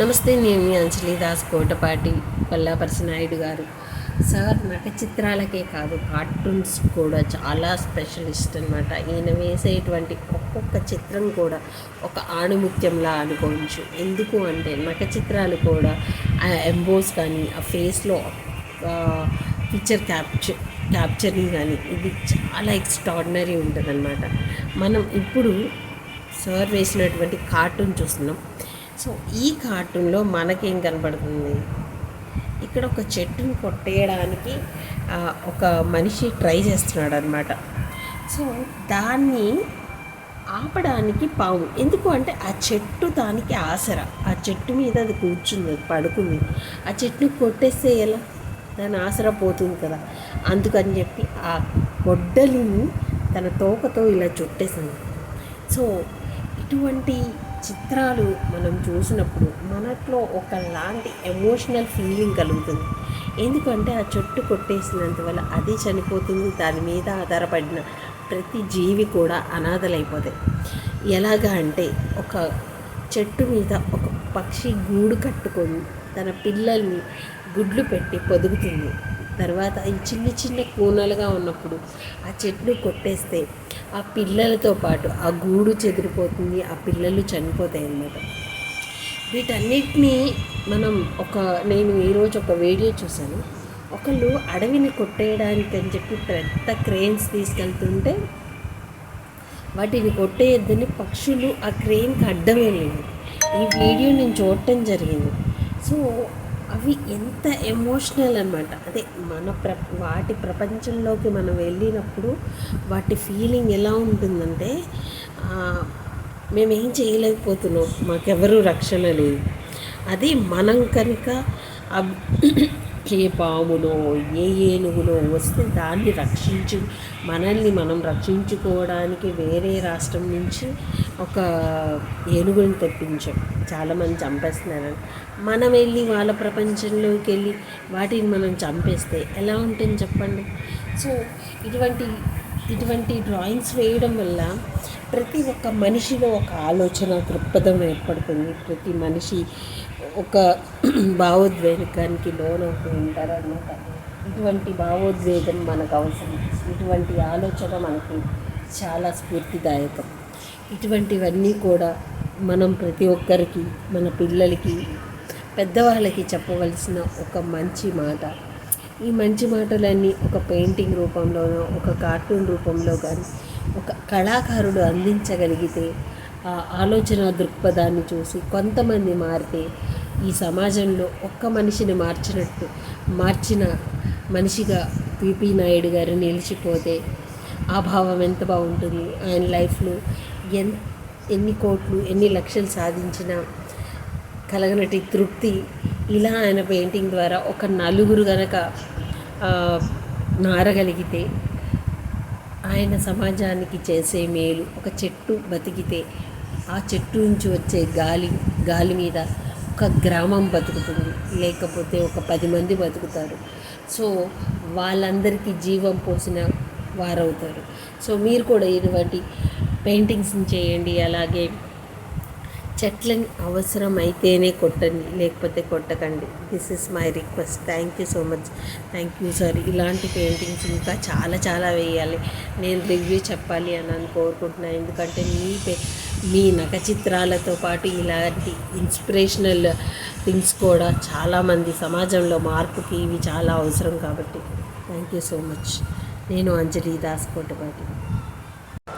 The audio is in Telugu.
నమస్తే నేను మీ అంజలి దాస్ కోటపాటి పల్లాపరసి నాయుడు గారు. సార్ నట చిత్రాలకే కాదు కార్టూన్స్ కూడా చాలా స్పెషలిస్ట్ అనమాట ఈయన వేసేటువంటి ఒక్కొక్క చిత్రం కూడా ఒక ఆణిముత్యంలా అనుకోవచ్చు. ఎందుకు అంటే నట చిత్రాలు కూడా ఆ ఎంబోస్ కానీ ఆ ఫేస్లో పిక్చర్ క్యాప్చర్ క్యాప్చరింగ్ కానీ ఇది చాలా ఎక్స్ట్రాడినరీ ఉంటుంది మనం ఇప్పుడు సార్ వేసినటువంటి కార్టూన్ చూస్తున్నాం. సో ఈ కార్టూన్లో మనకేం కనబడుతుంది ఇక్కడ ఒక చెట్టుని కొట్టేయడానికి ఒక మనిషి ట్రై చేస్తున్నాడు అనమాట సో దాన్ని ఆపడానికి పాము. ఎందుకు అంటే ఆ చెట్టు దానికి ఆసర. ఆ చెట్టు మీద అది కూర్చుంది అది పడుకుంది. ఆ చెట్టుని కొట్టేస్తే ఎలా? దాని ఆసర పోతుంది కదా. అందుకని చెప్పి ఆ గొడ్డలిని తన తోకతో ఇలా చుట్టేసింది. సో ఇటువంటి చిత్రాలు మనం చూసినప్పుడు మనట్లో ఒకలాంటి ఎమోషనల్ ఫీలింగ్ కలుగుతుంది. ఎందుకంటే ఆ చెట్టు కొట్టేసినంత వల్ల అది చనిపోతుంది దాని మీద ఆధారపడిన ప్రతి జీవి కూడా అనాథలైపోతాయి. ఎలాగా అంటే ఒక చెట్టు మీద ఒక పక్షి గూడు కట్టుకొని తన పిల్లల్ని గుడ్లు పెట్టి పొదుగుతుంది తర్వాత ఈ చిన్న చిన్న కూనలుగా ఉన్నప్పుడు ఆ చెట్లు కొట్టేస్తే ఆ పిల్లలతో పాటు ఆ గూడు చెదిరిపోతుంది ఆ పిల్లలు చనిపోతాయి అన్నమాట. వీటన్నిటినీ మనం ఒక నేను ఈరోజు ఒక వీడియో చూశాను. ఒకళ్ళు అడవిని కొట్టేయడానికి అని చెప్పి పెద్ద క్రెయిన్స్ తీసుకెళ్తుంటే వాటిని కొట్టేయద్దని పక్షులు ఆ క్రెయిన్కి అడ్డం వెళ్ళింది ఈ వీడియో నేను చూడటం జరిగింది. సో అవి ఎంత ఎమోషనల్ అనమాట అదే మన ప్ర వాటి ప్రపంచంలోకి మనం వెళ్ళినప్పుడు వాటి ఫీలింగ్ ఎలా ఉంటుందంటే మేమేం చేయలేకపోతున్నాం మాకెవరూ రక్షణ లేదు. అది మనం కనుక ఏ పామునో ఏ ఏనుగునో వస్తే దాన్ని రక్షించు. మనల్ని మనం రక్షించుకోవడానికి వేరే రాష్ట్రం నుంచి ఒక ఏనుగుని తెప్పించాం. చాలామంది చంపేస్తున్నారని మనం వెళ్ళి వాళ్ళ ప్రపంచంలోకి వెళ్ళి వాటిని మనం చంపేస్తే ఎలా ఉంటుంది చెప్పండి? సో ఇటువంటి ఇటువంటి డ్రాయింగ్స్ వేయడం వల్ల ప్రతి ఒక్క మనిషిలో ఒక ఆలోచన దృక్పథం ఏర్పడుతుంది. ప్రతి మనిషి ఒక భావోద్వేగానికి లోనవుతూ ఉంటారనమాట ఇటువంటి భావోద్వేగం మనకు అవసరం. ఇటువంటి ఆలోచన మనకి చాలా స్ఫూర్తిదాయకం. ఇటువంటివన్నీ కూడా మనం ప్రతి ఒక్కరికి మన పిల్లలకి పెద్దవాళ్ళకి చెప్పవలసిన ఒక మంచి మాట. ఈ మంచి మాటలన్నీ ఒక పెయింటింగ్ రూపంలోనో ఒక కార్టూన్ రూపంలో కానీ ఒక కళాకారుడు అందించగలిగితే ఆ ఆలోచన దృక్పథాన్ని చూసి కొంతమంది మారితే ఈ సమాజంలో ఒక్క మనిషిని మార్చినట్టు మార్చిన మనిషిగా పిపి నాయుడు గారు నిలిచిపోతే ఆ భావం ఎంత బాగుంటుంది? ఆయన లైఫ్లో ఎన్ ఎన్ని కోట్లు ఎన్ని లక్షలు సాధించినా కలగనటి తృప్తి ఇలా ఆయన పెయింటింగ్ ద్వారా ఒక నలుగురు గనక నారగలిగితే ఆయన సమాజానికి చేసే మేలు ఒక చెట్టు బతికితే ఆ చెట్టు నుంచి వచ్చే గాలి గాలి మీద ఒక గ్రామం బతుకుతుంది. లేకపోతే ఒక పది మంది బతుకుతారు. సో వాళ్ళందరికీ జీవం పోసిన వారవుతారు. సో మీరు కూడా ఇటువంటి పెయింటింగ్స్ని చేయండి. అలాగే చెట్లని అవసరం అయితేనే కొట్టండి లేకపోతే కొట్టకండి. This is my request thank you so much thank you sir ఇలాంటి పెయింటింగ్స్ ఇంకా చాలా చాలా వేయాలి. నేను రివ్యూ చెప్పాలి అని అని కోరుకుంటున్నాను ఎందుకంటే మీ పే మీ నగ చిత్రాలతో పాటు ఇలాంటి ఇన్స్పిరేషనల్ థింగ్స్ కూడా చాలామంది సమాజంలో మార్పుకి ఇవి చాలా అవసరం కాబట్టి. థ్యాంక్ యూ సో మచ్ నేను అంజలి దాస్ కోటపాటి.